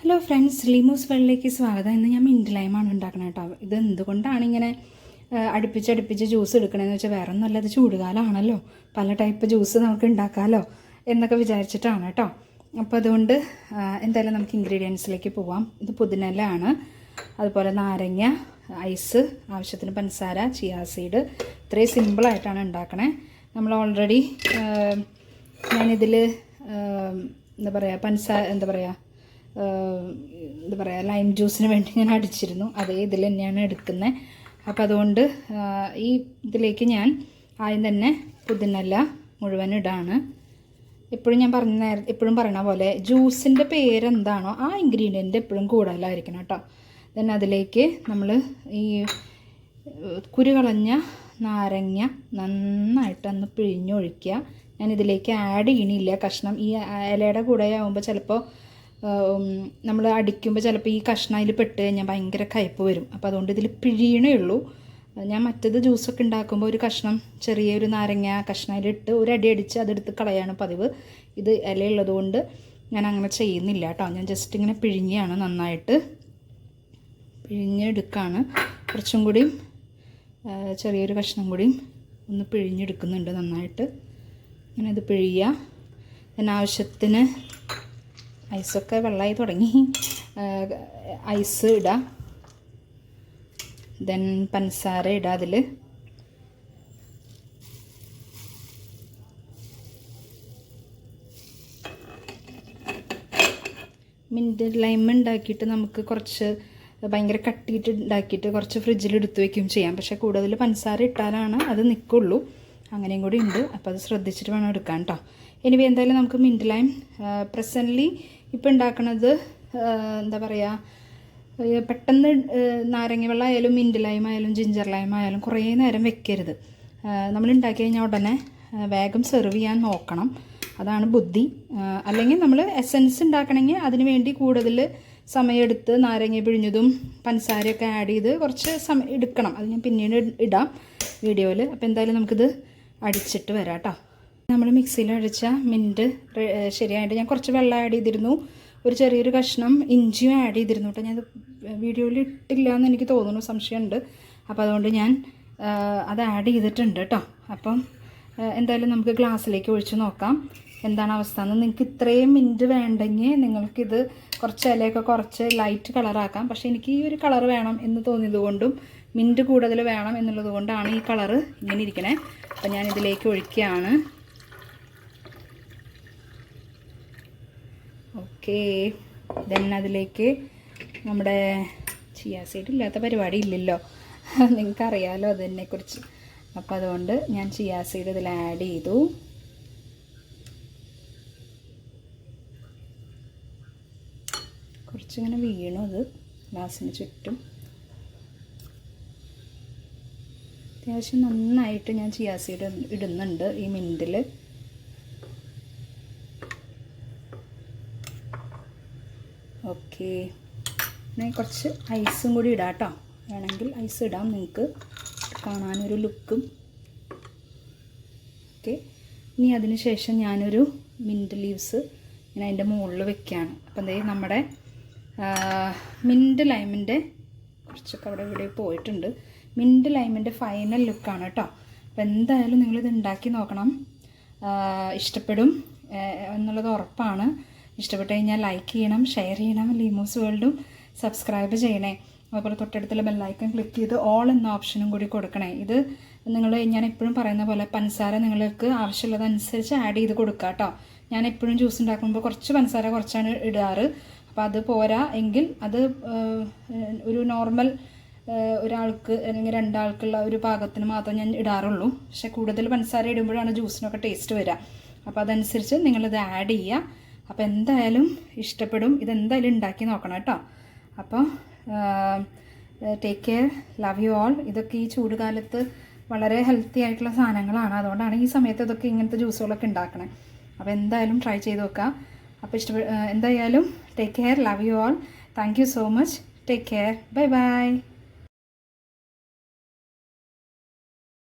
Hello friends ലിമൂസ് വെള്ളിലേക്ക് സ്വാഗതം. ഇന്ന് ഞാൻ മിന്റ് ലൈമാണ് ഉണ്ടാക്കുന്നത് കേട്ടോ. ഇത് എന്തുകൊണ്ടാണ് ഇങ്ങനെ അടുപ്പിച്ചടുപ്പിച്ച് അടുപ്പിച്ച് അടുപ്പിച്ച് ജ്യൂസ് എടുക്കണമെന്ന് വെച്ചാൽ വേറെ ഒന്നുമല്ല ഇത് ചൂടുകാലമാണല്ലോ പല ടൈപ്പ് ജ്യൂസ് നമുക്ക് ഉണ്ടാക്കാമല്ലോ എന്നൊക്കെ വിചാരിച്ചിട്ടാണ് കേട്ടോ. അപ്പോൾ അതുകൊണ്ട് എന്തായാലും നമുക്ക് ഇൻഗ്രീഡിയൻസിലേക്ക് പോവാം. ഇത് പുതിനെല്ലാണ് അതുപോലെ നാരങ്ങ ഐസ് ആവശ്യത്തിന് പഞ്ചസാര ചിയാ സീഡ് ഇത്രയും സിമ്പിളായിട്ടാണ് ഉണ്ടാക്കണേ. നമ്മൾ ഓൾറെഡി ഞാനിതിൽ എന്താ പറയുക പഞ്ചസാര എന്താ പറയുക എന്താ പറയുക ലൈം ജ്യൂസിന് വേണ്ടി ഞാൻ അടിച്ചിരുന്നു. അതേ ഇതിൽ തന്നെയാണ് എടുക്കുന്നത്. അപ്പം അതുകൊണ്ട് ഈ ഇതിലേക്ക് ഞാൻ ആദ്യം തന്നെ പുതിനല്ല മുഴുവൻ ഇടാണ്. എപ്പോഴും ഞാൻ പറഞ്ഞ നേര എപ്പോഴും പറയണ പോലെ ജ്യൂസിന്റെ പേരെന്താണോ ആ ഇൻഗ്രീഡിയന്റ് എപ്പോഴും കൂടുതലായിരിക്കണം കേട്ടോ. ദെൻ അതിലേക്ക് നമ്മൾ ഈ കുരുകളഞ്ഞ കുരു കളഞ്ഞ നാരങ്ങ നന്നായിട്ടൊന്ന് പിഴിഞ്ഞൊഴിക്കുക. ഞാൻ ഇതിലേക്ക് ആഡ് ചെയ്യണില്ല. കഷ്ണം ഈ ഇലയുടെ കൂടെ ആകുമ്പോൾ ചിലപ്പോൾ നമ്മൾ അടിക്കുമ്പോൾ ചിലപ്പോൾ ഈ കഷ്ണം അതിൽ പെട്ട് കഴിഞ്ഞാൽ ഭയങ്കര കയ്പ്പ് വരും. അപ്പോൾ അതുകൊണ്ട് ഇതിൽ പിഴിയണേ ഉള്ളൂ. ഞാൻ മറ്റത് ജ്യൂസൊക്കെ ഉണ്ടാക്കുമ്പോൾ ഒരു കഷ്ണം ചെറിയൊരു നാരങ്ങ കഷ്ണം അതിലിട്ട് ഒരു അടി അടിച്ച് അതെടുത്ത് കളയാണ് പതിവ്. ഇത് ഇലയുള്ളത് കൊണ്ട് ഞാൻ അങ്ങനെ ചെയ്യുന്നില്ല കേട്ടോ. ഞാൻ ജസ്റ്റ് ഇങ്ങനെ പിഴിഞ്ഞാണ് നന്നായിട്ട്. പിഴിഞ്ഞെടുക്കുകയാണ് കുറച്ചും കൂടിയും ചെറിയൊരു കഷ്ണം കൂടിയും ഒന്ന് പിഴിഞ്ഞെടുക്കുന്നുണ്ട് നന്നായിട്ട്. ഇങ്ങനെ ഇത് പിഴിയുക then ആവശ്യത്തിന് ഐസൊക്കെ വെള്ളമായി തുടങ്ങി. ഐസ് ഇടാം. ദെൻ പഞ്ചസാര ഇടാം അതിൽ മിന്റ് ലൈം ഉണ്ടാക്കിയിട്ട് നമുക്ക് കുറച്ച് ഭയങ്കര കട്ടിയിട്ട് ഉണ്ടാക്കിയിട്ട് കുറച്ച് ഫ്രിഡ്ജിൽ എടുത്തു വയ്ക്കുകയും ചെയ്യാം. പക്ഷേ കൂടുതൽ പഞ്ചസാര ഇട്ടാലാണ് അത് നിൽക്കുള്ളൂ അങ്ങനെയും കൂടി ഉണ്ട്. അപ്പോൾ അത് ശ്രദ്ധിച്ചിട്ട് വേണം എടുക്കാൻ കേട്ടോ ഇനി എന്തായാലും നമുക്ക് മിന്റ് ലൈം പ്രസന്റ്ലി ഇപ്പോൾ ഉണ്ടാക്കണത് എന്താ പറയുക പെട്ടെന്ന് നാരങ്ങ വെള്ളം ആയാലും മിന്റ് ലൈം ആയാലും ജിഞ്ചർ ലൈം ആയാലും കുറേ നേരം വെക്കരുത്. നമ്മൾ ഉണ്ടാക്കി കഴിഞ്ഞാൽ ഉടനെ വേഗം സെർവ് ചെയ്യാൻ നോക്കണം. അതാണ് ബുദ്ധി. അല്ലെങ്കിൽ നമ്മൾ എസൻസ് ഉണ്ടാക്കണമെങ്കിൽ അതിന് വേണ്ടി കൂടുതൽ സമയമെടുത്ത് നാരങ്ങ പിഴിഞ്ഞതും പഞ്ചസാരയൊക്കെ ആഡ് ചെയ്ത് കുറച്ച് സമയം എടുക്കണം. അത് ഞാൻ പിന്നീട് ഇടാം വീഡിയോയിൽ അപ്പോൾ എന്തായാലും നമുക്കിത് അടിച്ചിട്ട് വരാം കേട്ടോ നമ്മൾ മിക്സിയിൽ അടിച്ച മിന്റ് ശരിയായിട്ട് ഞാൻ കുറച്ച് വെള്ളം ആഡ് ചെയ്തിരുന്നു. ഒരു ചെറിയൊരു കഷ്ണം ഇഞ്ചിയും ആഡ് ചെയ്തിരുന്നു കേട്ടോ ഞാൻ വീഡിയോയിൽ ഇട്ടില്ല എന്ന് എനിക്ക് തോന്നുന്നു സംശയമുണ്ട്. അപ്പോൾ അതുകൊണ്ട് ഞാൻ അത് ആഡ് ചെയ്തിട്ടുണ്ട് കേട്ടോ അപ്പം എന്തായാലും നമുക്ക് ഗ്ലാസ്സിലേക്ക് ഒഴിച്ച് നോക്കാം. എന്താണ് അവസ്ഥ എന്ന്. നിങ്ങൾക്ക് ഇത്രയും മിന്റ് വേണ്ടെങ്കിൽ നിങ്ങൾക്കിത് കുറച്ച് ഇലയൊക്കെ കുറച്ച് ലൈറ്റ് കളറാക്കാം പക്ഷേ എനിക്ക് ഈ ഒരു കളർ വേണം എന്ന് തോന്നിയത് കൊണ്ടും മിന്റ് കൂടുതൽ വേണം എന്നുള്ളത് കൊണ്ടാണ് ഈ കളറ് ഇങ്ങനെ ഇരിക്കണേ. അപ്പം ഞാൻ ഇതിലേക്ക് ഒഴിക്കുകയാണ്. ഓക്കേ. ദെൻ അതിലേക്ക് നമ്മുടെ ചിയാ സീഡ് ഇല്ലാത്ത പരിപാടി ഇല്ലല്ലോ. നിങ്ങൾക്കറിയാലോ അതിനെക്കുറിച്ച്. അപ്പോൾ അതുകൊണ്ട് ഞാൻ ചിയാ സീഡ് ഇതിൽ ആഡ് ചെയ്തു. കുറച്ചിങ്ങനെ വീണു അത് ഗ്ലാസ്സിന് ചുറ്റും. അത്യാവശ്യം നന്നായിട്ട് ഞാൻ ചിയാ സീഡ് ഇടുന്നുണ്ട് ഈ മിന്റിൽ ഓക്കെ. ഞാൻ കുറച്ച് ഐസും കൂടി ഇടാം കേട്ടോ. വേണമെങ്കിൽ ഐസ് ഇടാം നിങ്ങൾക്ക്. കാണാനൊരു ലുക്കും. ഓക്കെ. ഇനി അതിന് ശേഷം ഞാനൊരു മിന്റ് ലീവ്സ് ഞാൻ അതിന്റെ മുകളിൽ വെക്കുകയാണ്. അപ്പം എന്തേ നമ്മുടെ മിന്റ് ലൈമിന്റെ കുറച്ചൊക്കെ അവിടെ ഇവിടെ പോയിട്ടുണ്ട്. മിന്റ് ലൈമിന്റെ ഫൈനൽ ലുക്കാണ് കേട്ടോ. അപ്പോൾ എന്തായാലും നിങ്ങളിത് ഉണ്ടാക്കി നോക്കണം. ഇഷ്ടപ്പെടും എന്നുള്ളത് ഉറപ്പാണ്. ഇഷ്ടപ്പെട്ട് കഴിഞ്ഞാൽ ലൈക്ക് ചെയ്യണം ഷെയർ ചെയ്യണം ലീമോസ് വേൾഡും സബ്സ്ക്രൈബ് ചെയ്യണേ. അതുപോലെ തൊട്ടടുത്തുള്ള ബെല്ലൈക്കൺ ക്ലിക്ക് ചെയ്ത് ഓൾ എന്ന ഓപ്ഷനും കൂടി കൊടുക്കണേ. ഇത് നിങ്ങൾ ഞാൻ എപ്പോഴും പറയുന്ന പോലെ പഞ്ചസാര നിങ്ങൾക്ക് ആവശ്യമുള്ളതനുസരിച്ച് ആഡ് ചെയ്ത് കൊടുക്കുക കേട്ടോ ഞാൻ എപ്പോഴും ജ്യൂസ് ഉണ്ടാക്കുമ്പോൾ കുറച്ച് പഞ്ചസാര കുറച്ചാണ് ഇടാറ്. അപ്പോൾ അത് പോരാ എങ്കിൽ അത് ഒരു നോർമൽ ഒരാൾക്ക് അല്ലെങ്കിൽ രണ്ടാൾക്കുള്ള ഒരു പാകത്തിന് മാത്രം ഞാൻ ഇടാറുള്ളൂ. പക്ഷേ കൂടുതൽ പഞ്ചസാര ഇടുമ്പോഴാണ് ജ്യൂസിനൊക്കെ ടേസ്റ്റ് വരിക അപ്പോൾ അതനുസരിച്ച് നിങ്ങളിത് ആഡ് ചെയ്യുക അപ്പോൾ എന്തായാലും ഇഷ്ടപ്പെടും. ഇതെന്തായാലും ഉണ്ടാക്കി നോക്കണം കേട്ടോ. അപ്പോൾ take care love you all ഇതൊക്കെ ഈ ചൂട് കാലത്ത് വളരെ ഹെൽത്തി ആയിട്ടുള്ള സാധനങ്ങളാണ്. അതുകൊണ്ടാണ് ഈ സമയത്ത് ഇതൊക്കെ ഇങ്ങനത്തെ ജ്യൂസുകളൊക്കെ ഉണ്ടാക്കണേ അപ്പോൾ എന്തായാലും ട്രൈ ചെയ്ത് നോക്കാം. അപ്പോൾ ഇഷ്ട എന്തായാലും take care love you all thank you so much take care bye bye